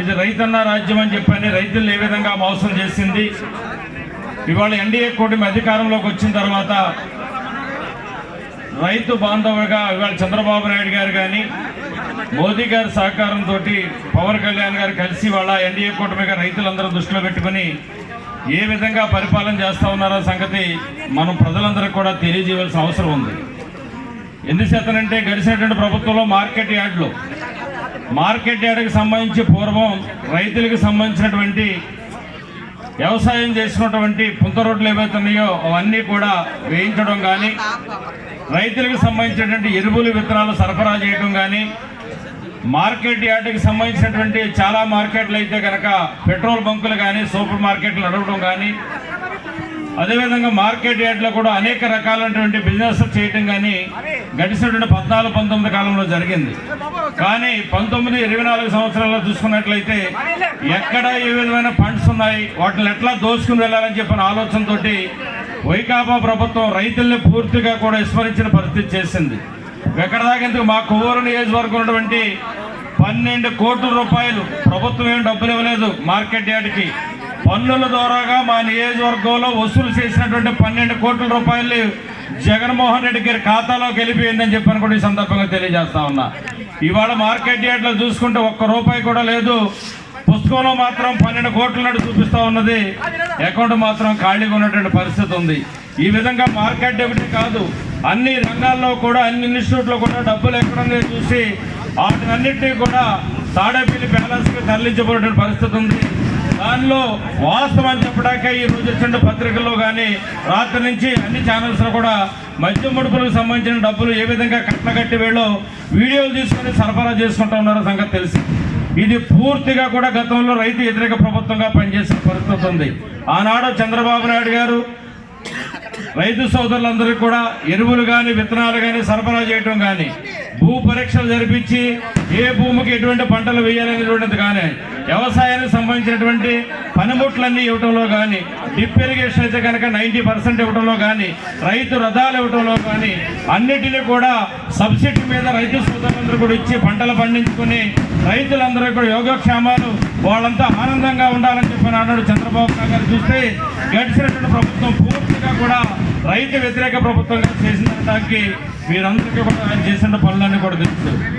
ఇది రైతన్న రాజ్యం అని చెప్పని రైతులను ఏ విధంగా మోసం చేసింది? ఇవాళ ఎన్డీఏ కూటమి అధికారంలోకి వచ్చిన తర్వాత రైతు బాంధవుగా ఇవాళ చంద్రబాబు నాయుడు గారు కానీ మోదీ గారి సహకారంతో పవన్ కళ్యాణ్ గారు కలిసి వాళ్ళ ఎన్డీఏ కూటమిగా రైతులందరూ దృష్టిలో పెట్టుకుని ఏ విధంగా పరిపాలన చేస్తా ఉన్నారో సంగతి మనం ప్రజలందరికీ కూడా తెలియజేయవలసిన అవసరం ఉంది. ఎందుచేతనంటే గడిచినటువంటి ప్రభుత్వంలో మార్కెట్ యార్డ్లు మార్కెట్ యార్డ్కి సంబంధించి పూర్వం రైతులకు సంబంధించినటువంటి వ్యవసాయం చేసినటువంటి పుంత రోడ్లు ఏవైతే ఉన్నాయో అవన్నీ కూడా వేయించడం కానీ రైతులకు సంబంధించినటువంటి ఎరువులు విత్తనాలు సరఫరా చేయడం కానీ మార్కెట్ యార్డ్కి సంబంధించినటువంటి చాలా మార్కెట్లు అయితే కనుక పెట్రోల్ బంకులు కానీ సూపర్ మార్కెట్లు నడవడం కానీ అదేవిధంగా మార్కెట్ యార్డ్లో కూడా అనేక రకాలైనటువంటి బిజినెస్ చేయటం కానీ గడిచినటువంటి పద్నాలుగు పంతొమ్మిది కాలంలో జరిగింది. కానీ పంతొమ్మిది ఇరవై నాలుగు సంవత్సరాల్లో చూసుకున్నట్లయితే ఎక్కడ ఏ విధమైన ఫండ్స్ ఉన్నాయి వాటిని ఎట్లా దోచుకుని వెళ్ళాలని చెప్పిన ఆలోచనతోటి వైకాపా ప్రభుత్వం రైతుల్ని పూర్తిగా కూడా విస్మరించిన పరిస్థితి చేసింది. ఎక్కడ దాకా ఎందుకు మా కొవ్వూరు నియోజకవర్గం ఉన్నటువంటి పన్నెండు కోట్ల రూపాయలు ప్రభుత్వం ఏం డబ్బులు ఇవ్వలేదు మార్కెట్ యార్డ్కి. పన్నుల ద్వారాగా మా నియోజకవర్గంలో వసూలు చేసినటువంటి పన్నెండు కోట్ల రూపాయలు జగన్మోహన్ రెడ్డి గారి ఖాతాలోకి వెళ్ళిపోయిందని చెప్పని కూడా ఈ సందర్భంగా తెలియజేస్తా ఉన్నా. ఇవాళ మార్కెట్ యార్డ్లో చూసుకుంటే ఒక్క రూపాయి కూడా లేదు. పుస్తకంలో మాత్రం పన్నెండు కోట్ల నాడు చూపిస్తూ ఉన్నది. అకౌంట్ మాత్రం ఖాళీగా ఉన్నటువంటి పరిస్థితి ఉంది. ఈ విధంగా మార్కెట్ డెబిట్ కాదు. అన్ని రంగాల్లో కూడా అన్ని ఇన్స్టిట్యూట్లో కూడా డబ్బులు ఎక్కడుందో చూసి వాటినన్నింటినీ కూడా తాడేపల్లి ప్యాలెస్కి తరలించబడిన పరిస్థితి ఉంది. దానిలో వాస్తవం చెప్పడానికే ఈ రోజు వచ్చిన పత్రికల్లో కానీ రాత్రి నుంచి అన్ని ఛానల్స్లో కూడా మద్యం ముడుపులకు సంబంధించిన డబ్బులు ఏ విధంగా కట్టగట్టి వీళ్ళు వీడియోలు తీసుకొని సరఫరా చేసుకుంటా ఉన్నారో సంగతి తెలిసి. ఇది పూర్తిగా కూడా గతంలో రైతు వ్యతిరేక ప్రభుత్వంగా పనిచేసిన పరిస్థితి ఉంది. ఆనాడు చంద్రబాబు నాయుడు గారు రైతు సోదరులందరికీ కూడా ఎరువులు కానీ విత్తనాలు కానీ సరఫరా చేయటం కానీ భూ పరీక్షలు జరిపించి ఏ భూమికి ఎటువంటి పంటలు వేయాలనేటువంటిది కానీ వ్యవసాయానికి సంబంధించినటువంటి పనిముట్లన్నీ ఇవ్వటంలో కానీ డిప్ ఇరిగేషన్ అయితే కనుక నైంటీ పర్సెంట్ ఇవ్వటంలో కానీ రైతు రథాలు ఇవ్వటంలో కానీ అన్నిటినీ కూడా సబ్సిడీ మీద రైతు సోదరులందరూ కూడా ఇచ్చి పంటలు పండించుకుని రైతులందరూ కూడా యోగక్షేమాలు వాళ్ళంతా ఆనందంగా ఉండాలని చెప్పి అన్నాడు చంద్రబాబు గారు. చూస్తే గడిచినటువంటి ప్రభుత్వం పూర్తిగా కూడా రైతు వ్యతిరేక ప్రభుత్వంగా చేసిన దానికి మీరందరికీ కూడా ఆయన చేసిన పనులన్నీ కూడా తెలుసు.